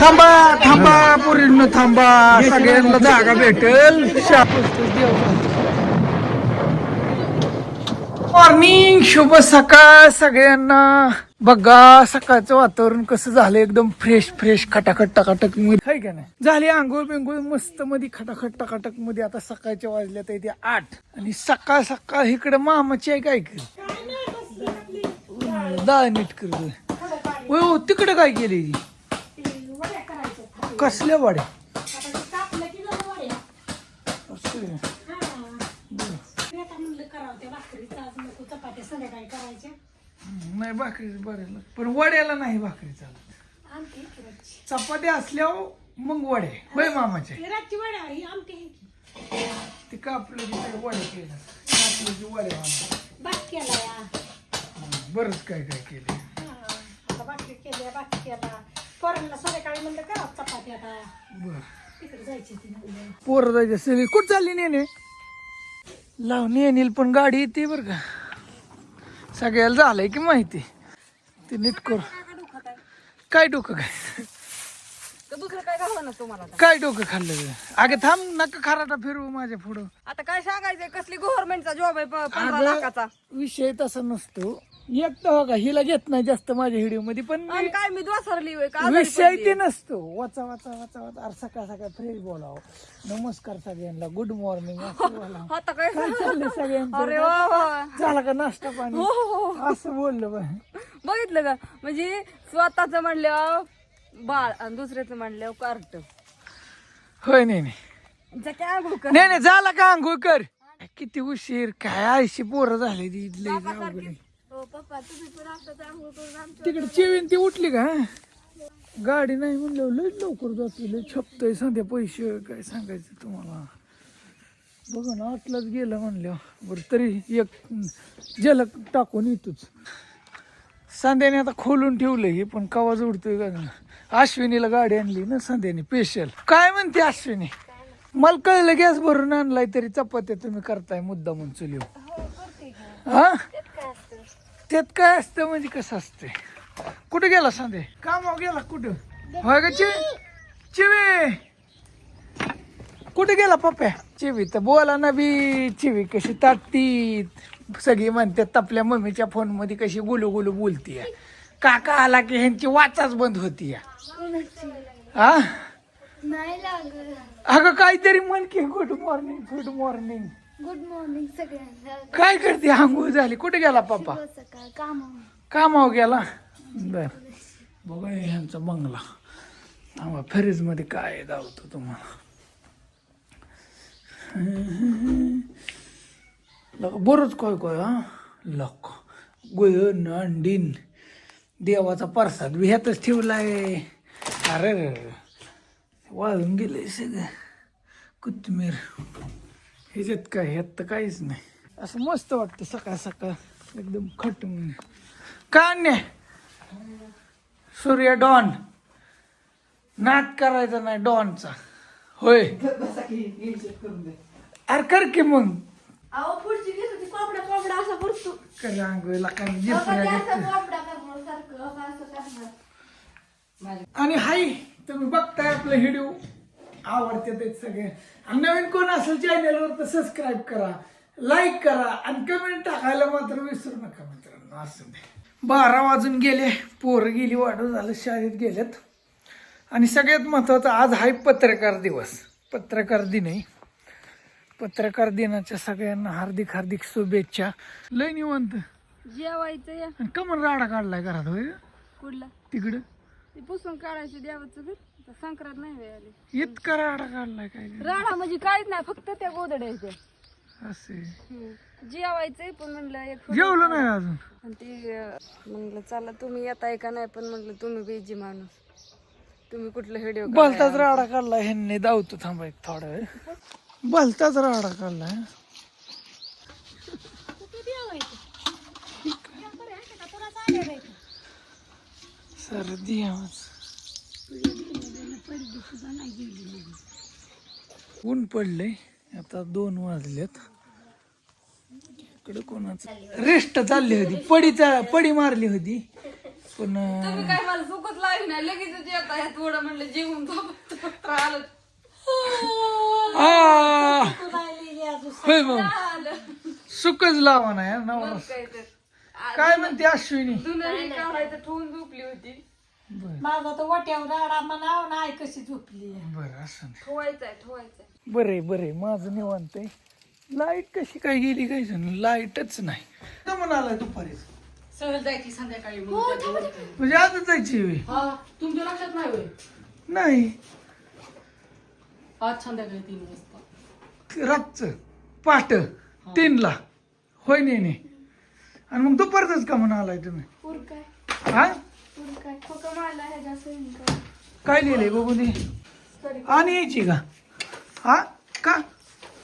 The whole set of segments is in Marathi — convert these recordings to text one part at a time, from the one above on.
थांबा थांबा पोरींनो थांबा. सगळ्यांना जागा भेटेल. मॉर्निंग शुभ सकाळ सगळ्यांना. बघा सकाळचं वातावरण कसं झालं? एकदम फ्रेश फ्रेश खटाखट टकाटकमध्ये. आहे का नाही? झाली आंघोळ बिंघोळ मस्त मध्ये खटाखट टकाटकमध्ये. आता सकाळच्या वाजल्यात इथे आठ. आणि सकाळ सकाळ इकडे मामाची आहे काय कर दहा नीट कर होय हो तिकडे काय केली कसल्या वाड्या. नाही भाकरी बरं पण वड्याला नाही भाकरी चालत. चपात्या असल्यावर मग वड्या होय मामाचे? ते कापलं की वड्या केलं कापलं की वड्या मामा. बरंच काय काय केलं संध्याकाळी म्हणलं करा चपाती आता. बर. तिकडे जायची ती म्हणलं. पोरं जायचं सगळी कुठं चालली नेने? लाव नेनील पण गाडी येते बरं का. सगळ्याला झालंय की माहिती. ते नीट कर. काय डोकं काय? तर दुसरं काय घालवं ना तुम्हाला आता? काय डोकं खाल्लं? अगे थांब नका खराटा फिरवू माझ्या पुढं. आता काय सांगायचंय? कसली गव्हर्नमेंटचा जॉब आहे प- पंधरा अगं, लाखाचा? विषय तसा नसतो. एक तर हो का हिला घेत नाही जास्त माझ्या व्हिडिओमध्ये पण आणि काय मी द्वासरली होय का? आजारी विषय पडलीये. ते नसतो. वाचा वाचा वाचा वाचा. अरे सकाळ सकाळ फ्रेश बोलावं. नमस्कार सगळ्यांना. गुड मॉर्निंग असं बोलावं आता काय काय चाललंय अरे वा वा. झाला का नाश्ता पाणी? हो, हो, हो. असं बोललं बघितलं का? म्हणजे स्वतःच म्हणल्यावर बाळ आणि दुसऱ्याचं म्हणल्यावर कार्ट. होय नाही नाही. काय नाही नाही झाला का आंघोळ कर? किती उशीर. काय आयशी पोरं झाली ती. आहे. हो पप्पा तुम्ही पण आता आंघोळ करून आमच्या तिकडे चिवीन ती उठली का गाडी नाही म्हणलं लय लवकर जातो लय छपतय सध्या पैसे काय सांगायचं तुम्हाला? बघा ना आतलाच गेलं म्हणलं बरं तरी एक झलक टाकून येतोच. सांध्याने आता खोलून ठेवलं हे पण कवा जोडतोय का. अश्विनीला गाडी आणली ना संध्याने स्पेशल काय म्हणते अश्विनी? मला कळलं गॅस भरून आणलाय तरी चपात्या तुम्ही करताय मुद्दा म्हणून चुलीवर. हा त्यात काय असतं म्हणजे कसं असतंय? कुठे गेला सांदे? कामावर गेला कुठं? होय का चिवी? चिवी! कुठे गेला पप्प्या चिवी तर बोला ना बी चिवी कशी ताटतीत. सगळी म्हणतात आपल्या मम्मीच्या फोनमध्ये कशी गुलू गुलू बोलतीय. काका आला की ह्यांची वाचाच बंद होती हा अगं काहीतरी म्हण की good morning good morning good morning सगळ्यांना. काय करते? आंघोळ झाली. कुठे गेला पप्पा? शुभ सकाळ. कामावर. कामावर गेला? बर. बघा ह्यांचा बंगला. थांबा फ्रीजमध्ये काय दावतो तुम्हाला. बरंच काय काय हा? लक. गोयन अंडीन देवाचा प्रसाद बी ह्यातच ठेवलाय. अरे. वाळून गेलंय सगळं. कोथिंबीर. ह्याच्यात काय ह्यात तर काहीच नाही. असं मस्त वाटतं सकाळ सकाळ एकदम खटून का सूर्य डॉन. नाद करायचा नाही डॉनचा. होय. अरे कर की मग. अहो पुढची दिवस होती कोंबडा कोंबडा असा पुरतो कर अंघोळीला काय जिरपुऱ्या घेतल्या. कोंबडा करणार सारखं असं करणार. आणि हाय तुम्ही बघताय आपलं व्हिडिओ आवडते ते सगळे. आणि नवीन कोण असेल चॅनलवर तर सबस्क्राईब करा लाईक करा आणि कमेंट टाकायला मात्र विसरू नका मित्रांनो असं बारा वाजून गेले पोरं गेली वाढू झालं शाळेत गेलेत. आणि सगळ्यात महत्वाचं आज आहे पत्रकार दिवस. पत्रकार दिन आहे. पत्रकार दिनाच्या सगळ्यांना हार्दिक हार्दिक शुभेच्छा. लय निवांत. जेवायचं या. कमन राडा काढलाय घरात होय? कुठला? तिकडं? ते पुसून काढायचं देवाचं घर. आता संक्रांत नाही वेळ आली. इतका राडा काढलाय काय राडा म्हणजे काहीच नाही फक्त त्या गोदड्याच्या असे. जेवायचंय पण म्हणलं एक फोटो जेवलं नाही अजून? आणि ते अं, म्हणलं चला तुम्ही येताय का नाही? पण म्हणलं तुम्ही बिझी माणूस. तुम्ही कुठलं व्हिडिओ भलताच राडा काढलाय ह्यांनी धावतो थांबा एक थोडा वेळ. भलताच राडा काढलाय. सर्दी आवाज ऊन पडलंय. आता दोन वाजलेत. इकडे कोणाचं? रेस्ट चालली होती. पडीचा पडी मारली होती. पण तुम्ही काय मला सुखच लागली नाही. लगेच येत आहे. थोडं म्हणलं जेवून होय मग. सुकच लावा ना यार नवरा. काय म्हणते अश्विनी? ठेवून झोपली होती. बर. माझा तर वट्यावर राडा म्हणाव नाही कशी झोपली बर असं नाही. ठेवायचंय ठेवायचंय. बरे बरे माझं निवांत आहे. लाइट कशी काय गेली काय लाईटच नाही. का म्हणाला दुपारी सहल जायची संध्याकाळी हो, म्हणजे आजच जायची? हा तुमच्या लक्षात नाही होय? नाही. आज संध्याकाळी तीन वाजता. रातचं. पाट. तीनला. होय नाही नाही आणि मग दुपारच का म्हणून आलाय तुम्ही? पूर काय हा? काय? खोका मारला ह्याच्या सैनिक काय लिहिलंय बघू दे. आणि यायची का? हा? का?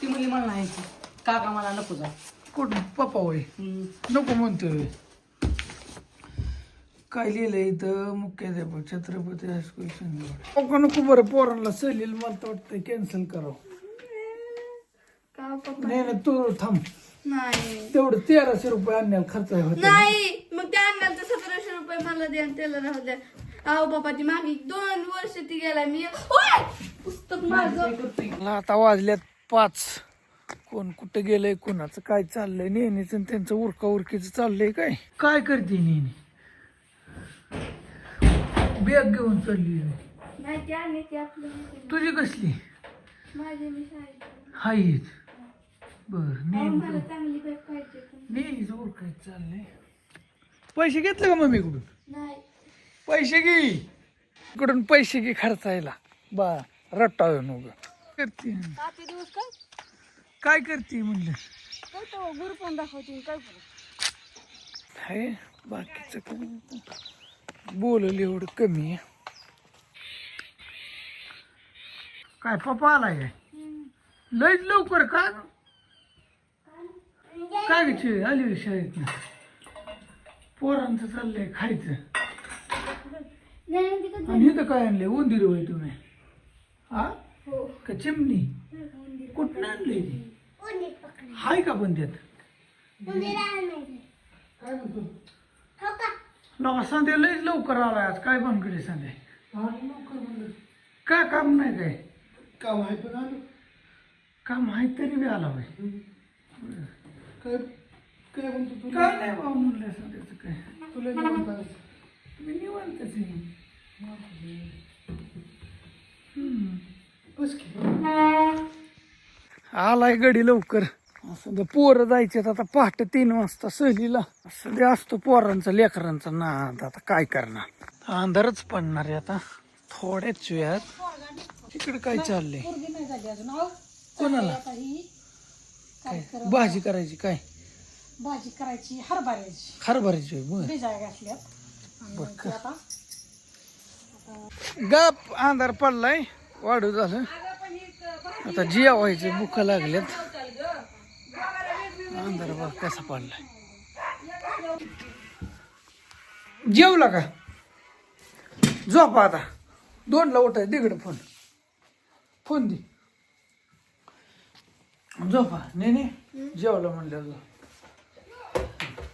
ती मुली मला नाही यायची. काका मला नको जा कुठं? पप्पा होय. नको म्हणतोय. काय लिहिलंय इथं? मुख्याध्यापक छत्रपती हायस्कूल शनिवार. नको नको बरं. पोरांना सहलील मला तर वाटतं कॅन्सल करावं. का पप्पा? नाही ना तू थांब. नाही. तेवढं तेराशे रुपये आणण्याला खर्च आहे होता नाही. रुपये मला द्या आणि त्याला राहू द्या. अहो बाबा ती मागे दोन वर्ष ती गेला. मी ओय! पुस्तक माझं मला आता वाजल्यात पाच. कोण कुठं गेलंय कोणाचं काय चाललंय नेहमीच त्यांचं उरका उरकीचं चाललंय काय? काय करते नेहमी? बॅग घेऊन चालली नाही ते आणि ते आपलं नाही. तुझी कसली? माझे मी शाळेत हाईच बर अहो, नेहमी मला चांगली बॅग पाहिजे नेहमीच उरकायचं चाललंय. पैसे घेतले का मम्मी कडून? नाही. पैसे घे. कडून पैसे घे खर्चायला. बा रट्टा नको करते. काय? करते म्हणलं? काय तो गुरु पण दाखवते काय आहे बाकीचं. बोललं एवढं कमी आहे. काय पप्पा आलाय काय? लयच लवकर का? काय? आली शाळेत पोरांचं चाललंय खायचं. नाही ती कधी आणि इथं काय आणलंय? उंदीर होय तुम्ही. हा? हो. का चिमणी? कुठं आणलंय ती? हाय का पण त्यात? काय म्हणतो? नका संध्या लयच लवकर आलाय आज. काय बनकडे संध्या? काय काम नाही काय? काम आहे पण आलो. काम आहे तरी बी आला बाई. काय? काय म्हणतो तू? काय नाही बाबा म्हणलं संध्याचं काय. तुला निवांत मी निवांतच आहे. हम्म. बस की. आलाय गडी लवकर. असं ते पोरं जायच्यात आता पहाटे तीन वाजता सहलीला. असं ते असतो पोरांचा लेकरांचा नाद. आता काय करणार? अंधारच पडणार आहे आता. थोड्याच वेळात इकडे काय चाललंय? पोरगी नाही झाली अजून. अहो कोणाला? आता ही काय? भाजी करायची काय? भाजी करायची हरभऱ्याची. हरभऱ्याची बर. भिजाय घातल्यात. आणि मग ते आता गप अंधार पडलाय वाढू झालं. आता जेवायचं भूक लागल्यात. अंधार बघ कसा पडलाय. जेवला का? झोपा आता. दोनला उठाय तिकडे फोन. फोन दे. झोपा. नाही नाही. जेवलं म्हणलं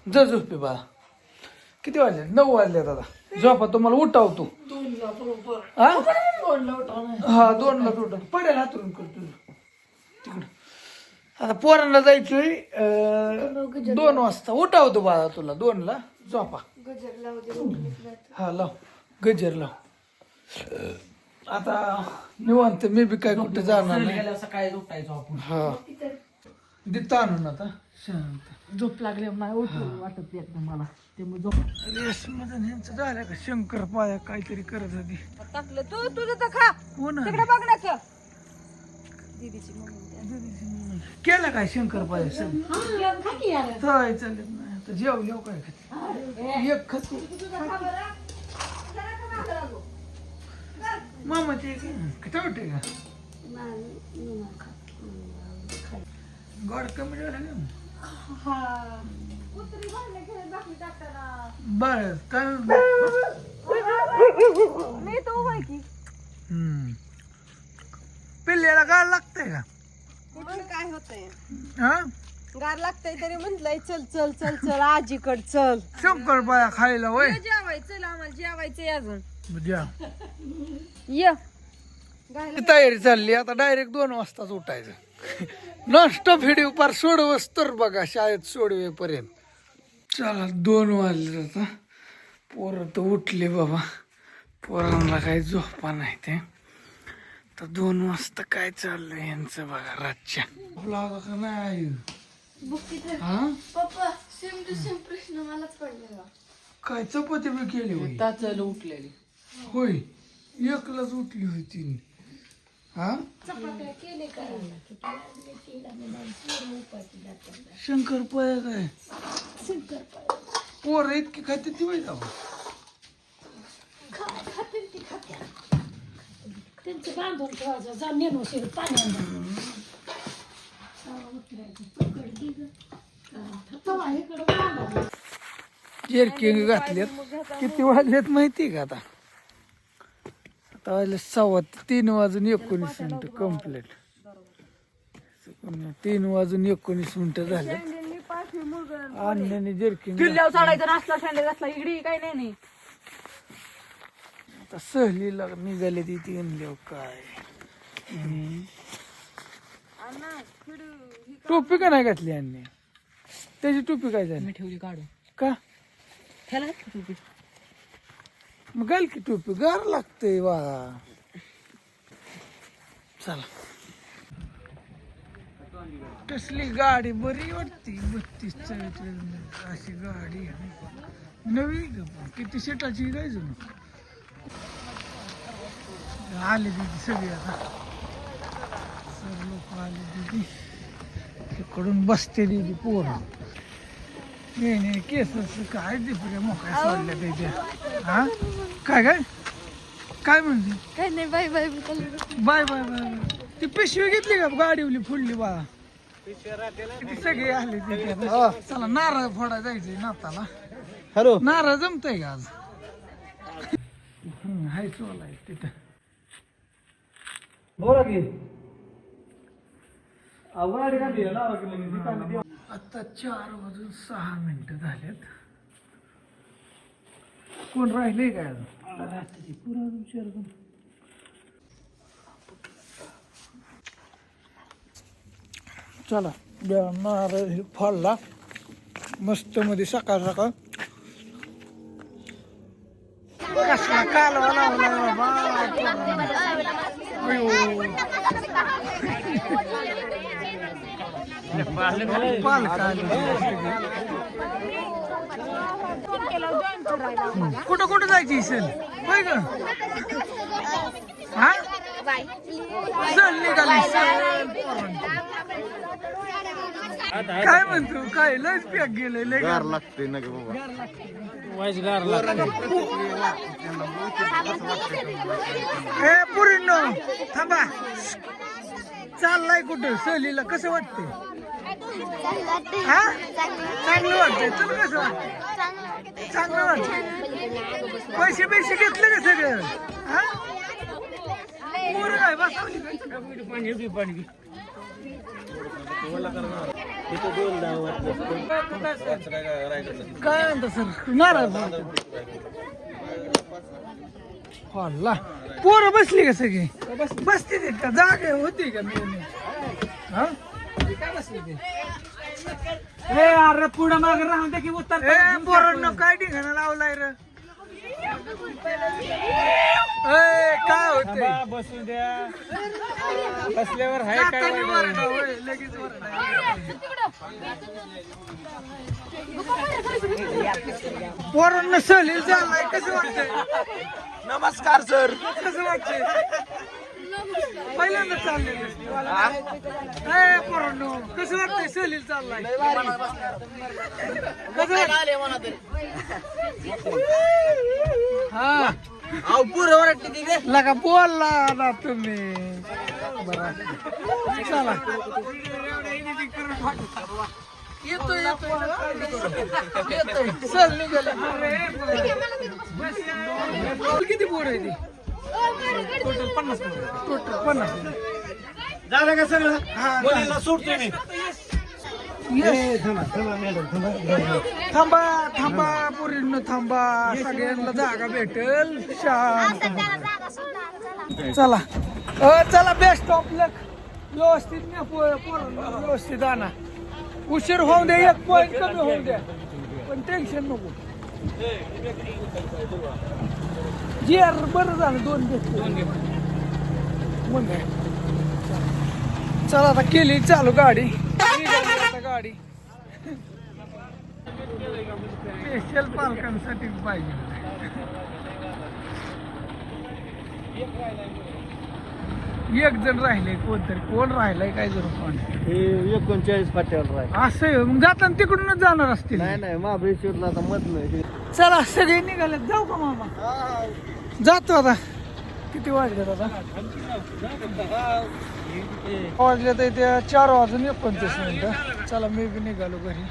जा झोपे बाळा. किती वाजले? नऊ वाजले दादा. झोपा तुम्हाला उठावतो हा? हा दोन ला उठव. पडेल हातरून करतो तिकडं. आता पोरांना जायचंय दोन वाजता. उठावतो बाळा तुला दोन ला झोपा गजर लावू दे हा लाव. गजर लाव. आता निवांत मी बी काय कुठे जाणार नाही. सकाळी उठायचो आपण. हा. देता आणून आता. शांत. झोप लागली नाही उठू वाटत एकदम मला. त्यामुळे झोप. रेस मधून ह्यांचं झालं का? शंकर पाया काहीतरी करत होती. टाकलं. तू तुझं तर खा. कोण? तिकडे बघ ना का दीदीची मम्मी केलं काय शंकर पाया चालत नाही आता जेव जेव काय खाते. एक खातो मामाचे किती वाटते का? गोड कमी झालं बर काय मी तो उभा आहे की. हम्म. पिल्ल्याला गाळ लागतंय का? काय होतंय? हा? गार लागतंय तरी म्हटलंय चल चल चल चल आजीकड चल. शंकर पाया खायला वय. जेवायचं चल आम्हाला जेवायचंय अजून. द्या ये. तयारी चालली आता डायरेक्ट दोन वाजताच उठायचं. नॉनस्टॉप व्हिडिओ पार सोडवस तर बघा शाळेत सोडवेपर्यंत. चला दोन वाजले आता. पोरं तर उठले बाबा. पोरांना काही झोपा नाही ते. तर दोन वाजता काय चाललंय यांचं बघा रातच्या. ब्लॉग का नाही? हा? पप्पा सेम टू सेम प्रश्न मलाच पडलेला. काय चपाती बी केली होय? ताचल उठलेली. होय. एकलाच उठली होती हा? शंकर पाया काय? पोर इतकी खाते ती माहिती का त्यांचं बांधून ठेवायचं जा नेणू शिर पाण्यात जेरकिंग घातलेत. किती वाजलेत माहिती का आता? वाजले सव्वा तीन वाजून एकोणीस मिनिटं कंप्लीट तीन वाजून एकोणीस मिनिटं झाले. अन्याने जेरकिंग किल्ल्यावर चढायचं नसला घातला इकडे काय नाही नाही. आता सहलीला निघाले ती ती आणल्यावर काय. टोपी का नाही घातली यांनी त्याची टोपी काय झाली? ठेवली काढून. का? घातली टोपी. मग घाल की टोपी गार लागतंय वा चला. कसली गाडी बरी वाटते बत्तीस चाळीस अशी गाडी नवी का पण? किती सीटाची काय जणू आले दिदी सगळी आता. सर लोक आले दिदी. तिकडून बसते दिदी पोरं. नाही नाही केस काय दिपरे मोकळ्या सोडल्या त्याच्या हा? काय काय? काय म्हणते काय नाही bye bye bye bye bye bye. ती पिशवी घेतली का? गाडीवली फुडली बा किती सगळे आले आता. चला नारळ फोडा जायचंय नाताला. हॅलो. नारळ जमतय का आज? हम्म, हाय चोला आहे तिथं. बोला की गाडी काढली लावा की मग ती काढली देऊ. आता चार वाजून सहा मिनिटं झालेत. कोण राहिले काय अजून? चला हे फोडला. मस्त मध्ये सकाळ सकाळ. कसला कालवा लावला बाबा अयो. पालक आले सगळे. हम्म. कुठं कुठं जायची सण होय ग हा? सण निघाली सण काय म्हणतो? काय लयच पॅक गेलंय लय गार लागते ना बाबा. हे पुरीनो थांबा. चाललाय कुठं? सहलीला कसं वाटतंय? हा? चांगलं वाटतंय. तुला कसं वाटतंय? चांगलं वाटतंय. पैसे पैसे घेतले का सगळं? हा? पोरं काय बसवली? का? काय म्हणता सर? नाराज हल्ला पोरं बसली का सगळी? बसते का? जागा होती का मी हा? ए अरे पुढे मागे राहून दे की उत्तर ए पोरांनो काय ठिकाणा लावलाय र? ए काय होते बसून द्या. बसल्यावर हाय जाताना वरडा, होय, लगेच वरडा. पोरांना सहलील झालाय कसं वाटतंय? नमस्कार सर. कसं वाटतंय? पहिल्यांदा चाललेलं ए पोरांनो कसं वाटतंय? सहलील चाललाय. कसं हा. लगा बोलला ना तुम्ही. बरं. चला. येतोय येतोय. येतोय. चल निघाले. किती पोर आहे ती टोटल पन्नास टोटल. पन्नास झालं का सगळं? मुलीला सुटते मी. थांबा थांबा पोरींनो थांबा. सगळ्यांना जागा भेटेल. शांत. चला. चला. बेस्ट ऑफ लक व्यवस्थित पो- पोरांना व्यवस्थित आणा. उशीर होऊ द्या एक पॉईंट कमी होऊ द्या पण टेन्शन नको. जी यार बरं झालं दोन घेतले मग काय. चला आता केली चालू गाडी. आता गाडी. स्पेशल पालकांसाठी पाहिजे. एक जण राहिले कोणतरी कोण राहिलाय काय जरूर कोण? एकोणचाळीस पाट्यावर राय असं मग जाताना तिकडूनच जाणार असतील. नाही नाही महाबळेश्वरला आता मत नाही चला सगळे निघाले जाऊ का मामा? जातो आता. किती वाजले आता? वाजले तर ते चार वाजून एकोणतीस मिनिटं. चला मी बी निघालो घरी.